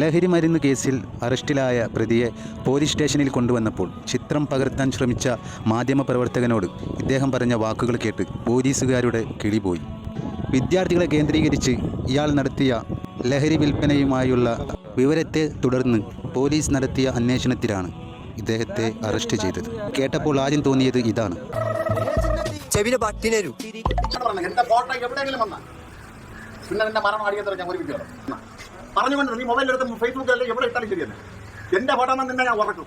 ലഹരി മരുന്ന് കേസിൽ അറസ്റ്റിലായ പ്രതിയെ പോലീസ് സ്റ്റേഷനിൽ കൊണ്ടുവന്നപ്പോൾ ചിത്രം പകർത്താൻ ശ്രമിച്ച മാധ്യമപ്രവർത്തകനോട് ഇദ്ദേഹം പറഞ്ഞ വാക്കുകൾ കേട്ട് പോലീസുകാരുടെ കിളിപോയി വിദ്യാർത്ഥികളെ കേന്ദ്രീകരിച്ച് ഇയാൾ നടത്തിയ ലഹരി വിൽപ്പനയുമായുള്ള വിവരത്തെ തുടർന്ന് പോലീസ് നടത്തിയ അന്വേഷണത്തിലാണ് ഇദ്ദേഹത്തെ അറസ്റ്റ് ചെയ്തത്. കേട്ടപ്പോൾ ആദ്യം തോന്നിയത് ഇതാണ്. ചെവിനെ പിന്നെ നിന്റെ മരണം അടിയന്തരം ഞാൻ ഒരുമിച്ച് പറഞ്ഞുകൊണ്ട് നീ മൊബൈൽ എടുത്ത് അല്ലെങ്കിൽ എവിടെ ഇട്ടാലും ശരിയല്ല? എന്റെ പടമെന്ന് നിന്നെ ഞാൻ ഉറക്കും.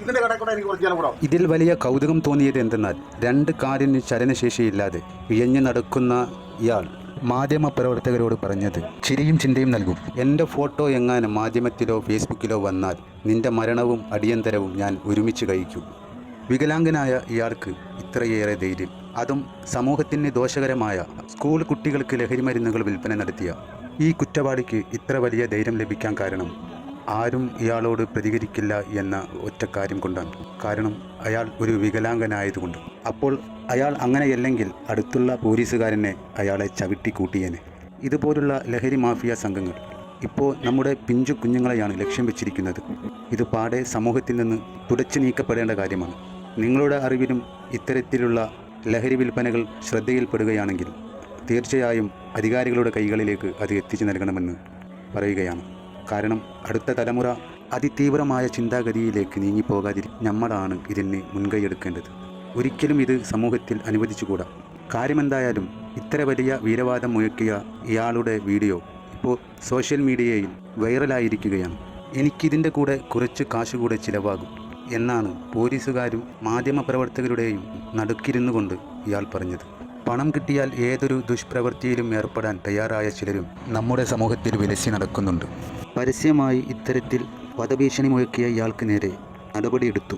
എനിക്ക് ഇതിൽ വലിയ കൗതുകം തോന്നിയത് എന്തെന്നാൽ രണ്ട് കാലിന് ചലനശേഷിയില്ലാതെ ഇഴഞ്ഞു നടക്കുന്ന ഇയാൾ മാധ്യമ പ്രവർത്തകരോട് പറഞ്ഞത് ചിരിയും ചിന്തയും നൽകും. എന്റെ ഫോട്ടോ എങ്ങാനും മാധ്യമത്തിലോ ഫേസ്ബുക്കിലോ വന്നാൽ നിന്റെ മരണവും അടിയന്തരവും ഞാൻ ഒരുമിച്ച് കഴിക്കും. വികലാംഗനായ ഇയാൾക്ക് ഇത്രയേറെ ധൈര്യം. അതും സമൂഹത്തിന് ദോഷകരമായ സ്കൂൾ കുട്ടികൾക്ക് ലഹരിമരുന്നുകൾ വിൽപ്പന നടത്തിയ ഈ കുറ്റവാളിക്ക് ഇത്ര വലിയ ധൈര്യം ലഭിക്കാൻ കാരണം ആരും ഇയാളോട് പ്രതികരിക്കില്ല എന്ന ഒറ്റ കാര്യം കൊണ്ടാണ്. കാരണം അയാൾ ഒരു വികലാംഗനായതുകൊണ്ട്. അപ്പോൾ അയാൾ അങ്ങനെയല്ലെങ്കിൽ അടുത്തുള്ള പോലീസുകാരനെ അയാളെ ചവിട്ടി കൂട്ടിയേനെ. ഇതുപോലുള്ള ലഹരി മാഫിയ സംഘങ്ങൾ ഇപ്പോൾ നമ്മുടെ പിഞ്ചു കുഞ്ഞുങ്ങളെയാണ് ലക്ഷ്യം വെച്ചിരിക്കുന്നത്. ഇത് പാടെ സമൂഹത്തിൽ നിന്ന് തുടച്ചു നീക്കപ്പെടേണ്ട കാര്യമാണ്. നിങ്ങളുടെ അറിവിലും ഇത്തരത്തിലുള്ള ലഹരി വിൽപ്പനകൾ ശ്രദ്ധയിൽപ്പെടുകയാണെങ്കിൽ തീർച്ചയായും അധികാരികളുടെ കൈകളിലേക്ക് അത് എത്തിച്ചു നൽകണമെന്ന് പറയുകയാണ്. കാരണം അടുത്ത തലമുറ അതിതീവ്രമായ ചിന്താഗതിയിലേക്ക് നീങ്ങിപ്പോകാതിരി നമ്മളാണ് ഇതിന് മുൻകൈയെടുക്കേണ്ടത്. ഒരിക്കലും ഇത് സമൂഹത്തിൽ അനുവദിച്ചുകൂടാ. കാര്യമെന്തായാലും ഇത്ര വലിയ വീരവാദം മുഴക്കിയ ഇയാളുടെ വീഡിയോ ഇപ്പോൾ സോഷ്യൽ മീഡിയയിൽ വൈറലായിരിക്കുകയാണ്. എനിക്കിതിന്റെ കൂടെ കുറച്ച് കാശ് കൂടെ ചിലവാകും എന്നാണ് പോലീസുകാരും മാധ്യമപ്രവർത്തകരുടെയും നടുക്കിരുന്നു കൊണ്ട് ഇയാൾ പറഞ്ഞത്. പണം കിട്ടിയാൽ ഏതൊരു ദുഷ്പ്രവൃത്തിയിലും ഏർപ്പെടാൻ തയ്യാറായ ചിലരും നമ്മുടെ സമൂഹത്തിൽ വിലസി നടക്കുന്നുണ്ട്. പരസ്യമായി ഇത്തരത്തിൽ വധഭീഷണി മുഴക്കിയ ഇയാൾക്ക് നേരെ നടപടിയെടുത്തു.